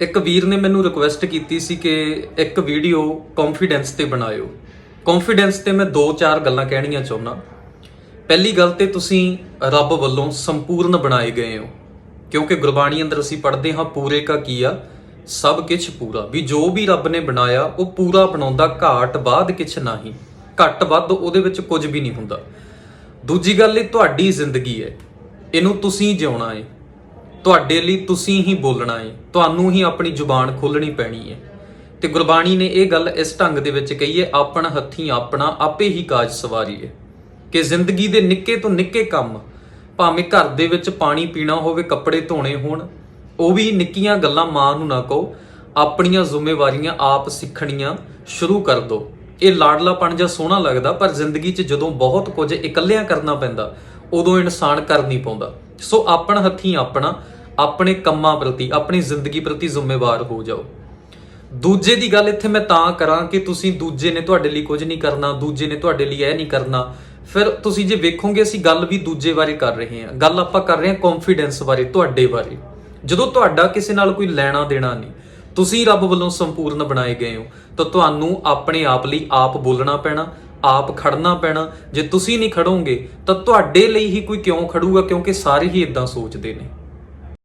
ਇੱਕ ਵੀਰ ਨੇ ਮੈਨੂੰ ਰਿਕੁਐਸਟ ਕੀਤੀ ਸੀ ਕਿ ਇੱਕ ਵੀਡੀਓ ਕੌਨਫੀਡੈਂਸ ਤੇ ਬਣਾਇਓ। ਕੌਨਫੀਡੈਂਸ ਤੇ ਮੈਂ ਦੋ ਚਾਰ ਗੱਲਾਂ ਕਹਿਣੀਆਂ ਚਾਹੁੰਦਾ। ਪਹਿਲੀ ਗੱਲ ਤੇ ਤੁਸੀਂ ਰੱਬ ਵੱਲੋਂ ਸੰਪੂਰਨ ਬਣਾਏ ਗਏ ਹੋ। ਕਿਉਂਕਿ ਗੁਰਬਾਣੀ ਅੰਦਰ ਅਸੀਂ ਪੜ੍ਹਦੇ ਹਾਂ, ਪੂਰੇ ਕਾ ਕੀਆ, ਸਭ ਕੁਝ ਪੂਰਾ। ਵੀ ਜੋ ਵੀ ਰੱਬ ਨੇ ਬਣਾਇਆ, ਉਹ ਪੂਰਾ ਬਣਾਉਂਦਾ, ਘਾਟ ਬਾਅਦ ਕਿਛ ਨਹੀਂ। ਘੱਟ ਵੱਧ ਉਹਦੇ ਵਿੱਚ ਕੁਝ ਵੀ ਨਹੀਂ ਹੁੰਦਾ। ਦੂਜੀ ਗੱਲ ਇਹ ਤੁਹਾਡੀ ਜ਼ਿੰਦਗੀ ਹੈ। ਇਹਨੂੰ ਤੁਸੀਂ ਜਿਉਣਾ ਹੈ। ਤੁਹਾਡੇ ਲਈ ਤੁਸੀਂ ਹੀ ਬੋਲਣਾ ਹੈ ਤੁਹਾਨੂੰ ਹੀ ਆਪਣੀ ਜ਼ੁਬਾਨ ਖੋਲਣੀ ਪੈਣੀ ਹੈ ਤੇ ਗੁਰਬਾਣੀ ਨੇ ਇਹ ਗੱਲ ਇਸ ਢੰਗ ਦੇ ਵਿੱਚ ਕਹੀ ਹੈ ਆਪਣ ਹੱਥੀਂ ਆਪਣਾ ਆਪੇ ਹੀ ਕਾਜ ਸਵਾਰੀਏ ਕਿ ਜ਼ਿੰਦਗੀ ਦੇ ਨਿੱਕੇ ਤੋਂ ਨਿੱਕੇ ਕੰਮ, ਭਾਵੇਂ ਘਰ ਦੇ ਵਿੱਚ ਪਾਣੀ ਪੀਣਾ ਹੋਵੇ, ਕੱਪੜੇ ਧੋਣੇ ਹੋਣ, ਉਹ ਵੀ ਨਿੱਕੀਆਂ ਗੱਲਾਂ ਮਾਂ ਨੂੰ ਨਾ ਕਹੋ, ਆਪਣੀਆਂ ਜ਼ਿੰਮੇਵਾਰੀਆਂ ਆਪ ਸਿੱਖਣੀਆਂ ਸ਼ੁਰੂ ਕਰ ਦਿਓ ਇਹ ਲਾਡਲਾਪਣ ਜਾਂ ਸੋਹਣਾ ਲੱਗਦਾ, ਪਰ ਜ਼ਿੰਦਗੀ 'ਚ ਜਦੋਂ ਬਹੁਤ ਕੁਝ ਇਕੱਲਿਆਂ ਕਰਨਾ ਪੈਂਦਾ, ਉਦੋਂ ਇਨਸਾਨ ਕਰ ਨਹੀਂ ਪਾਉਂਦਾ। ਸੋ ਆਪਣ ਹੱਥੀਂ ਆਪਣਾ, ਆਪਣੇ ਕੰਮਾਂ ਪ੍ਰਤੀ, ਆਪਣੀ ਜ਼ਿੰਦਗੀ ਪ੍ਰਤੀ ਜ਼ਿੰਮੇਵਾਰ ਹੋ ਜਾਓ। ਦੂਜੇ ਦੀ ਗੱਲ ਇੱਥੇ ਮੈਂ ਤਾਂ ਕਰਾਂ ਕਿ ਤੁਸੀਂ ਦੂਜੇ ਨੇ ਤੁਹਾਡੇ ਲਈ ਕੁਝ ਨਹੀਂ ਕਰਨਾ, ਦੂਜੇ ਨੇ ਤੁਹਾਡੇ ਲਈ ਇਹ ਨਹੀਂ ਕਰਨਾ। ਫਿਰ ਤੁਸੀਂ ਜੇ ਵੇਖੋਗੇ, ਅਸੀਂ ਗੱਲ ਵੀ ਦੂਜੇ ਬਾਰੇ ਕਰ ਰਹੇ ਹਾਂ। ਗੱਲ ਆਪਾਂ ਕਰ ਰਹੇ ਹਾਂ ਕੌਨਫੀਡੈਂਸ ਬਾਰੇ, ਤੁਹਾਡੇ ਬਾਰੇ। ਜਦੋਂ ਤੁਹਾਡਾ ਕਿਸੇ ਨਾਲ ਕੋਈ ਲੈਣਾ ਦੇਣਾ ਨਹੀਂ, ਤੁਸੀਂ ਰੱਬ ਵੱਲੋਂ ਸੰਪੂਰਨ ਬਣਾਏ ਗਏ ਹੋ, ਤਾਂ ਤੁਹਾਨੂੰ ਆਪਣੇ ਆਪ ਲਈ ਆਪ ਬੋਲਣਾ ਪੈਣਾ ਆਪ ਖੜਨਾ ਪੈਣਾ। ਜੇ ਤੁਸੀਂ ਨਹੀਂ ਖੜੋਗੇ, ਤਾਂ ਤੁਹਾਡੇ ਲਈ ਹੀ ਕੋਈ ਕਿਉਂ ਖੜੂਗਾ? ਕਿਉਂਕਿ ਸਾਰੇ ਹੀ ਇਦਾਂ ਸੋਚਦੇ ਨੇ।